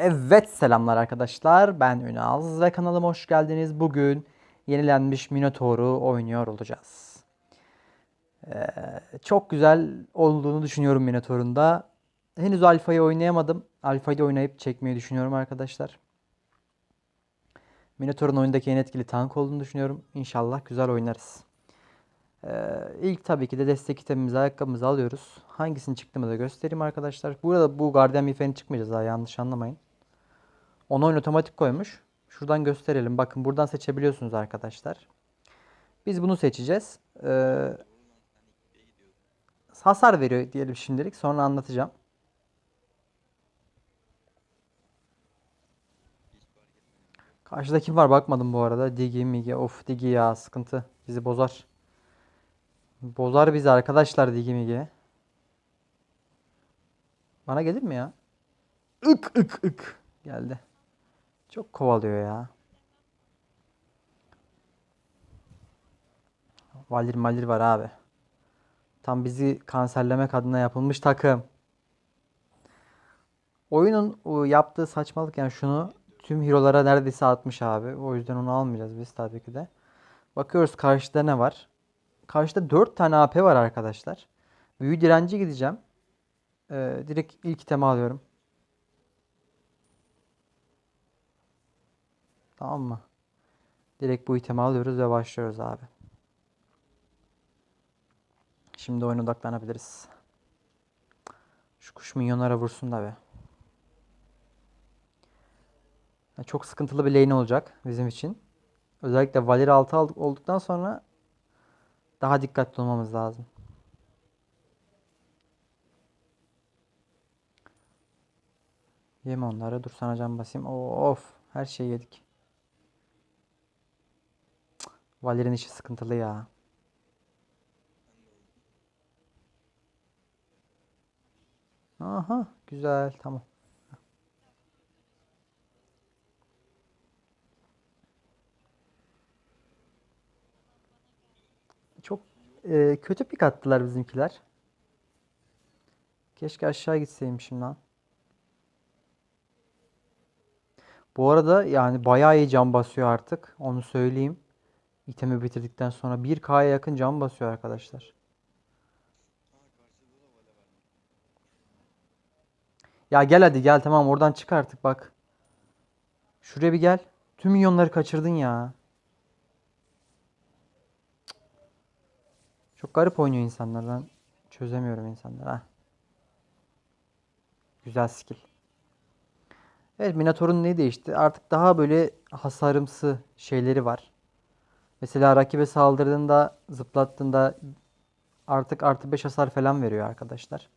Evet selamlar arkadaşlar. Ben Ünal ve kanalıma hoş geldiniz. Bugün yenilenmiş Minotaur'u oynuyor olacağız. Ee, çok güzel olduğunu düşünüyorum Minotaur'un da. Henüz alfayı oynayamadım. Alfayı oynayıp çekmeyi düşünüyorum arkadaşlar. Minotaur'un oyundaki en etkili tank olduğunu düşünüyorum. İnşallah güzel oynarız. Ee, ilk tabii ki de destek itemimizi, ayakkabımızı alıyoruz. Hangisini çıktığımı da göstereyim arkadaşlar. Burada bu Guardian Mifer'in çıkmayacağız daha yanlış anlamayın. Onu oyun otomatik koymuş. Şuradan gösterelim. Bakın buradan seçebiliyorsunuz arkadaşlar. Biz bunu seçeceğiz. Ee, hasar veriyor diyelim şimdilik. Sonra anlatacağım. Karşıda kim var bakmadım bu arada. Digi migi. Of Digi ya sıkıntı. Bizi bozar. Bozar bizi arkadaşlar Digi migi. Bana gelir mi ya? Ik ik ik. Geldi. Çok kovalıyor ya. Valir malir var abi. Tam bizi kanserlemek adına yapılmış takım. Oyunun yaptığı saçmalık yani şunu tüm hero'lara neredeyse atmış abi. O yüzden onu almayacağız biz tabii ki de. Bakıyoruz karşıda ne var? Karşıda 4 tane AP var arkadaşlar. Büyü direnci gideceğim. Ee, direkt ilk itemi alıyorum. Tamam mı? Direkt bu itemi alıyoruz ve başlıyoruz abi. Şimdi oyuna odaklanabiliriz. Şu kuş minyonlara vursun da be. Ya Çok sıkıntılı bir lane olacak bizim için. Özellikle Valir 6 aldık olduktan sonra daha dikkatli olmamız lazım. Yeme onları. Dur sana can basayım. Of. Her şeyi yedik. Cık, Valir'in işi sıkıntılı ya. Aha. Güzel. Tamam. Çok e, kötü pik attılar bizimkiler. Keşke aşağı gitseymişim lan. Bu arada yani bayağı iyi can basıyor artık. Onu söyleyeyim. İtemi bitirdikten sonra 1K'ya yakın can basıyor arkadaşlar. Ya gel hadi gel tamam oradan çık artık bak. Şuraya bir gel. Tüm milyonları kaçırdın ya. Çok garip oynuyor insanlar. Ben çözemiyorum insanları. Ha. Güzel skill. Evet Minotaur'un ne değişti? Artık daha böyle hasarımsı şeyleri var. Mesela rakibe saldırdığında, zıplattığında artık artı 5 hasar falan veriyor arkadaşlar.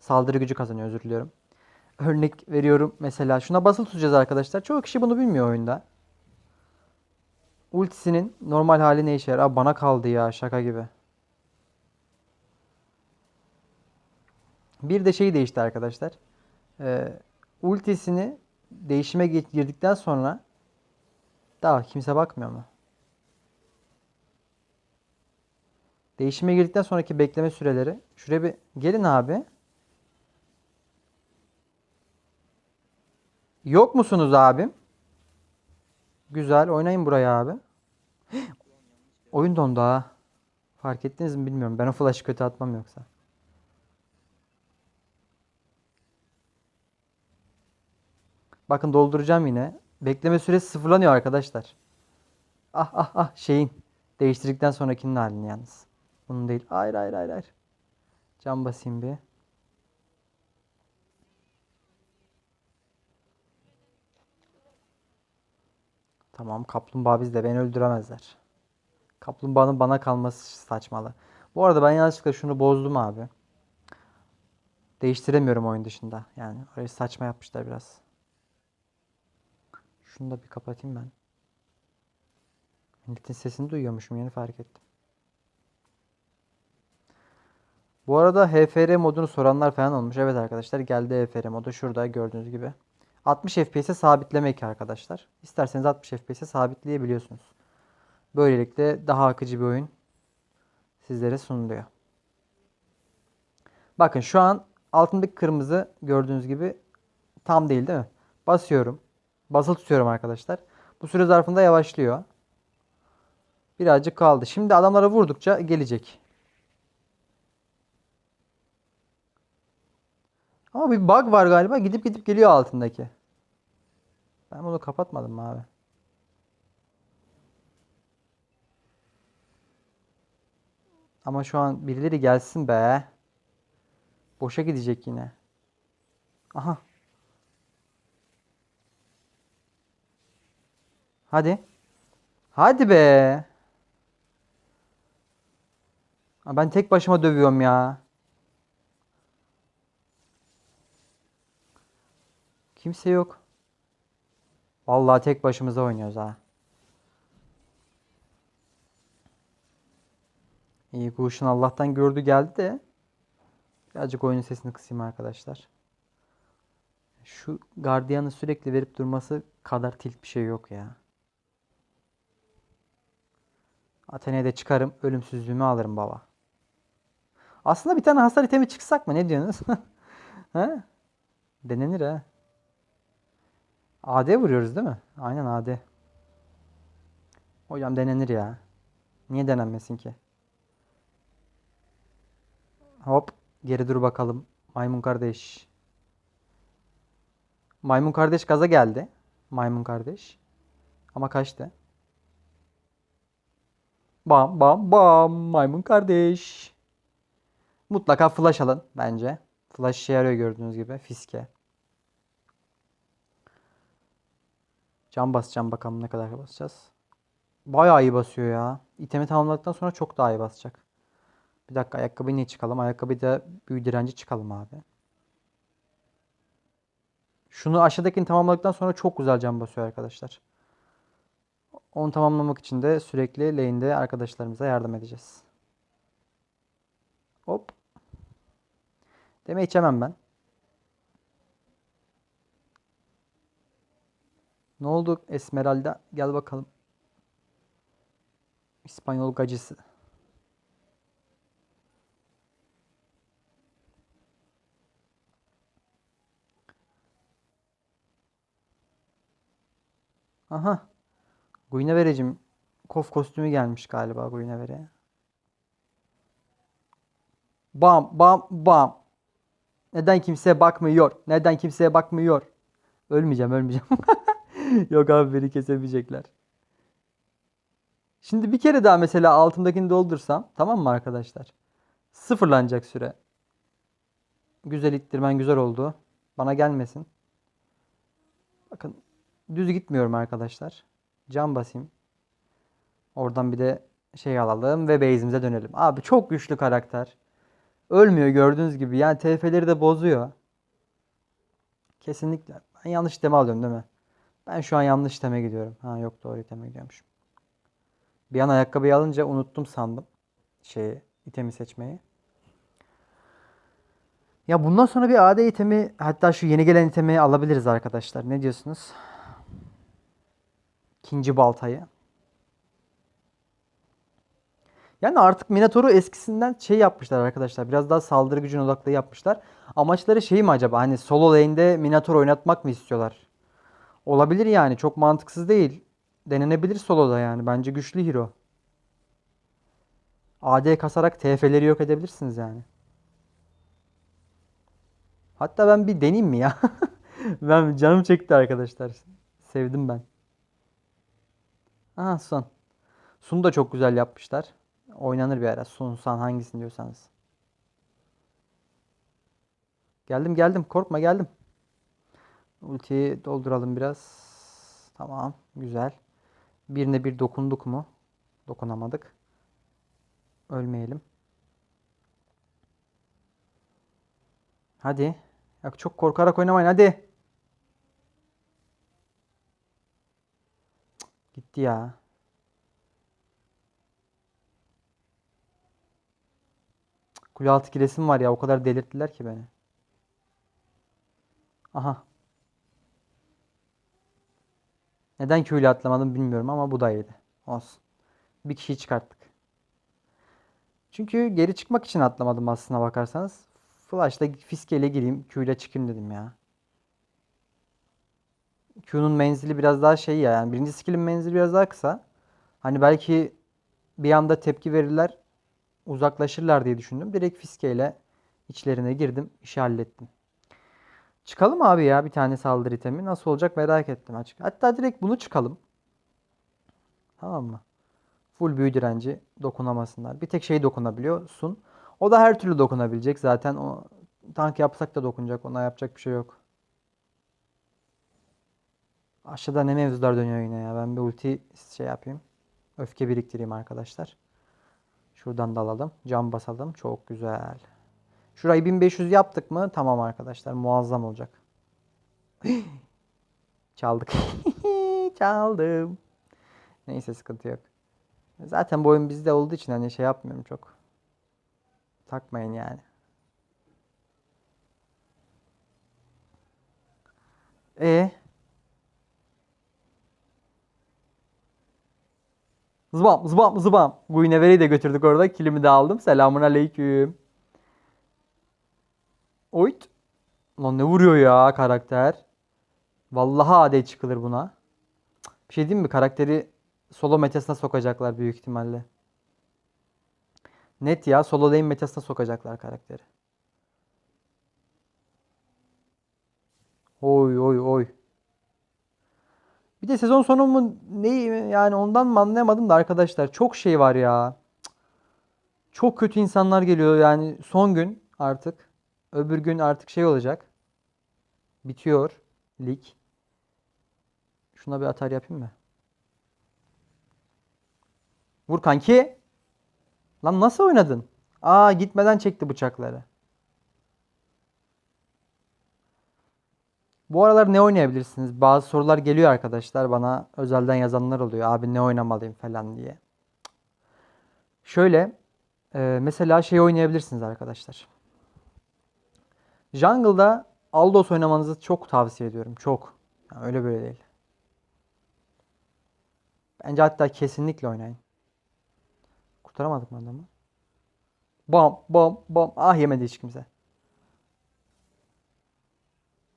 Saldırı gücü kazanıyor özür diliyorum. Örnek veriyorum mesela şuna basılı tutacağız arkadaşlar. Çoğu kişi bunu bilmiyor oyunda. Ultisinin normal hali ne işe yarar? Bana kaldı ya şaka gibi. Bir de şey değişti arkadaşlar. Ee, ultisini değişime girdikten sonra daha kimse bakmıyor mu? Değişime girdikten sonraki bekleme süreleri. Şuraya bir gelin abi. Yok musunuz abim? Güzel. Oynayın buraya abi. Oyun dondu ha. Fark ettiniz mi bilmiyorum. Ben o flash'ı kötü atmam yoksa. Bakın dolduracağım yine. Bekleme süresi sıfırlanıyor arkadaşlar. Ah ah ah şeyin. Değiştirdikten sonrakinin halini yalnız. Bunun değil. Hayır hayır hayır hayır. Can basayım bir. Tamam kaplumbağa bizde beni öldüremezler. Kaplumbağanın bana kalması saçmalı. Bu arada ben yanlışlıkla şunu bozdum abi. Değiştiremiyorum oyun dışında. Yani orayı saçma yapmışlar biraz. Şunu da bir kapatayım ben. Milletin sesini duyuyormuşum yeni fark ettim. Bu arada HFR modunu soranlar falan olmuş. Evet arkadaşlar geldi HFR modu şurada gördüğünüz gibi. 60 FPS'e sabitlemek arkadaşlar. İsterseniz 60 FPS'e sabitleyebiliyorsunuz. Böylelikle daha akıcı bir oyun sizlere sunuluyor. Bakın şu an altındaki kırmızı gördüğünüz gibi tam değil değil mi? Basıyorum. Basılı tutuyorum arkadaşlar. Bu süre zarfında yavaşlıyor. Birazcık kaldı. Şimdi adamlara vurdukça gelecek. Ama bir bug var galiba. Gidip gidip geliyor altındaki. Ben bunu kapatmadım abi? Ama şu an birileri gelsin be. Boşa gidecek yine. Aha. Hadi. Hadi be. Ben tek başıma dövüyorum ya. Kimse yok. Vallahi tek başımıza oynuyoruz ha. İyi Guş'un Allah'tan gördü geldi de. Birazcık oyunun sesini kısayım arkadaşlar. Şu gardiyanı sürekli verip durması kadar tilt bir şey yok ya. Atene'ye de çıkarım. Ölümsüzlüğümü alırım baba. Aslında bir tane hasar itemi çıksak mı? Ne diyorsunuz? He? Denenir ha. AD vuruyoruz değil mi? Aynen AD. Hocam denenir ya. Niye denenmesin ki? Hop. Geri dur bakalım. Maymun kardeş. Maymun kardeş gaza geldi. Maymun kardeş. Ama kaçtı. Bam bam bam. Maymun kardeş. Mutlaka flash alın bence. Flash işe yarıyor gördüğünüz gibi. Fiske. Can basacağım bakalım ne kadar basacağız. Bayağı iyi basıyor ya. İtemi tamamladıktan sonra çok daha iyi basacak. Bir dakika ayakkabıyı niye çıkalım? Ayakkabıyı da büyü direnci çıkalım abi. Şunu aşağıdakini tamamladıktan sonra çok güzel can basıyor arkadaşlar. Onu tamamlamak için de sürekli lane'de arkadaşlarımıza yardım edeceğiz. Hop. Deme içemem ben. Ne oldu Esmeralda? Gel bakalım. İspanyol gacısı. Aha. Guinevere'cim kof kostümü gelmiş galiba Guinevere'ye. Bam bam bam. Neden kimseye bakmıyor? Neden kimseye bakmıyor? Ölmeyeceğim, ölmeyeceğim. Yok abi beni kesemeyecekler. Şimdi bir kere daha mesela altındakini doldursam tamam mı arkadaşlar? Sıfırlanacak süre. Güzel ittirmen güzel oldu. Bana gelmesin. Bakın düz gitmiyorum arkadaşlar. Cam basayım. Oradan bir de şey alalım ve base'imize dönelim. Abi çok güçlü karakter. Ölmüyor gördüğünüz gibi. Yani TF'leri de bozuyor. Kesinlikle. Ben yanlış iteme alıyorum değil mi? Ben şu an yanlış iteme gidiyorum. Ha yok doğru iteme gidiyormuşum. Bir an ayakkabıyı alınca unuttum sandım. Şeyi, itemi seçmeyi. Ya bundan sonra bir AD itemi hatta şu yeni gelen itemi alabiliriz arkadaşlar. Ne diyorsunuz? İkinci baltayı. Yani artık Minotaur'u eskisinden şey yapmışlar arkadaşlar. Biraz daha saldırı gücüne odaklı yapmışlar. Amaçları şey mi acaba? Hani solo lane'de Minotaur oynatmak mı istiyorlar? Olabilir yani. Çok mantıksız değil. Denenebilir soloda yani. Bence güçlü hero. AD kasarak TF'leri yok edebilirsiniz yani. Hatta ben bir deneyeyim mi ya? Ben canım çekti arkadaşlar. Sevdim ben. Aha Sun. Sun'u da çok güzel yapmışlar. Oynanır bir ara. Sun, Sun hangisini diyorsanız. Geldim geldim. Korkma geldim. Ultiyi dolduralım biraz. Tamam. Güzel. Birine bir dokunduk mu? Dokunamadık. Ölmeyelim. Hadi. Yok çok korkarak oynamayın hadi. Gitti ya. Kule altı kilesim var ya o kadar delirttiler ki beni. Aha. Neden köyle atlamadım bilmiyorum ama bu da iyiydi. Olsun. Bir kişiyi çıkarttık. Çünkü geri çıkmak için atlamadım aslına bakarsanız. Flash'la fiskeyle gireyim, Q'yle çıkayım dedim ya. Q'nun menzili biraz daha şey ya yani birinci skill'in menzili biraz daha kısa. Hani belki bir anda tepki verirler uzaklaşırlar diye düşündüm. Direkt fiskeyle içlerine girdim. işi hallettim. Çıkalım abi ya bir tane saldırı itemi. Nasıl olacak merak ettim açık. Hatta direkt bunu çıkalım. Tamam mı? Full büyü direnci dokunamasınlar. Bir tek şey dokunabiliyor. Sun. O da her türlü dokunabilecek. Zaten o tank yapsak da dokunacak. Ona yapacak bir şey yok. Aşağıda ne mevzular dönüyor yine ya. Ben bir ulti şey yapayım. Öfke biriktireyim arkadaşlar. Şuradan da alalım. Cam basalım. Çok güzel. Şurayı 1500 yaptık mı? Tamam arkadaşlar. Muazzam olacak. Çaldık. Çaldım. Neyse sıkıntı yok. Zaten bu oyun bizde olduğu için hani şey yapmıyorum çok. Takmayın yani. E Zıbam zıbam zıbam. Guinevere'yi de götürdük orada. Kilimi de aldım. Selamun aleyküm. Oyt. Lan ne vuruyor ya karakter. Vallahi AD çıkılır buna. Bir şey diyeyim mi? Karakteri solo metasına sokacaklar büyük ihtimalle. Net ya solo lane metasına sokacaklar karakteri. Oy oy oy. Bir de sezon sonu mu ne yani ondan mı anlayamadım da arkadaşlar çok şey var ya. Çok kötü insanlar geliyor yani son gün artık. Öbür gün artık şey olacak. Bitiyor lig. Şuna bir atar yapayım mı? Vur kanki. Lan nasıl oynadın? Aa gitmeden çekti bıçakları. Bu aralar ne oynayabilirsiniz? Bazı sorular geliyor arkadaşlar bana özelden yazanlar oluyor. Abi ne oynamalıyım falan diye. Şöyle e, mesela şey oynayabilirsiniz arkadaşlar. Jungle'da Aldos oynamanızı çok tavsiye ediyorum. Çok. Yani öyle böyle değil. Bence hatta kesinlikle oynayın. Kurtaramadık mı adamı? Bam bam bam. Ah yemedi hiç kimse.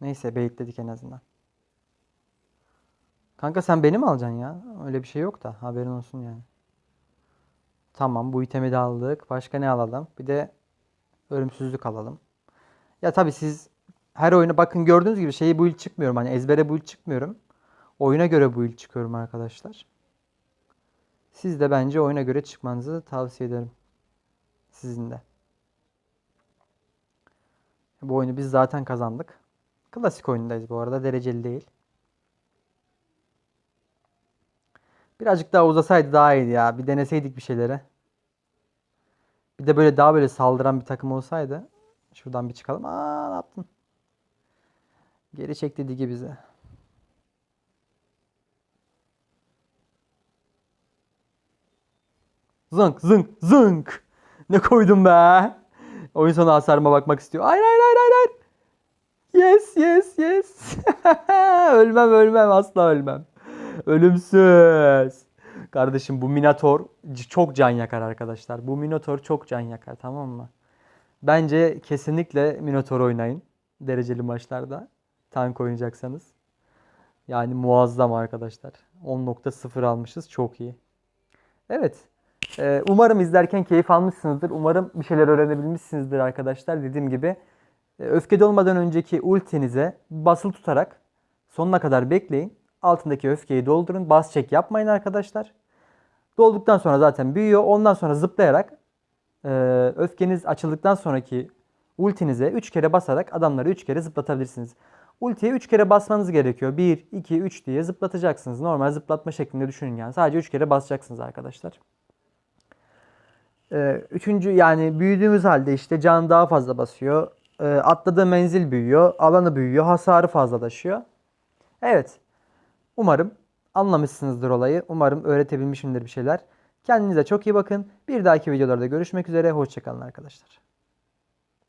Neyse baitledik en azından. Kanka sen beni mi alacaksın ya? Öyle bir şey yok da haberin olsun yani. Tamam bu itemi de aldık. Başka ne alalım? Bir de ölümsüzlük alalım. Ya tabii siz her oyuna bakın gördüğünüz gibi şeyi bu il çıkmıyorum. Hani ezbere bu il çıkmıyorum. Oyuna göre bu il çıkıyorum arkadaşlar. Siz de bence oyuna göre çıkmanızı tavsiye ederim. Sizin de. Bu oyunu biz zaten kazandık. Klasik oyundayız bu arada. Dereceli değil. Birazcık daha uzasaydı daha iyiydi ya. Bir deneseydik bir şeyleri. Bir de böyle daha böyle saldıran bir takım olsaydı. Şuradan bir çıkalım. Aa ne yaptın? Geri çekti digi bize. Zınk zınk zınk. Ne koydum be? Oyun sonu hasarıma bakmak istiyor. Hayır hayır hayır hayır. Yes yes yes. ölmem ölmem asla ölmem. Ölümsüz. Kardeşim bu Minotaur c- çok can yakar arkadaşlar. Bu Minotaur çok can yakar tamam mı? Bence kesinlikle Minotaur oynayın. Dereceli maçlarda. Tank oynayacaksanız. Yani muazzam arkadaşlar. 10.0 almışız. Çok iyi. Evet. Ee, umarım izlerken keyif almışsınızdır. Umarım bir şeyler öğrenebilmişsinizdir arkadaşlar. Dediğim gibi e, öfkede olmadan önceki ultinize basılı tutarak sonuna kadar bekleyin. Altındaki öfkeyi doldurun. Bas çek yapmayın arkadaşlar. Dolduktan sonra zaten büyüyor. Ondan sonra zıplayarak e, öfkeniz açıldıktan sonraki ultinize 3 kere basarak adamları 3 kere zıplatabilirsiniz. Ultiye 3 kere basmanız gerekiyor. 1, 2, 3 diye zıplatacaksınız. Normal zıplatma şeklinde düşünün yani. Sadece 3 kere basacaksınız arkadaşlar. Ee, üçüncü yani büyüdüğümüz halde işte can daha fazla basıyor. Ee, atladığı menzil büyüyor. Alanı büyüyor. Hasarı fazlalaşıyor. Evet. Umarım anlamışsınızdır olayı. Umarım öğretebilmişimdir bir şeyler. Kendinize çok iyi bakın. Bir dahaki videolarda görüşmek üzere. Hoşçakalın arkadaşlar.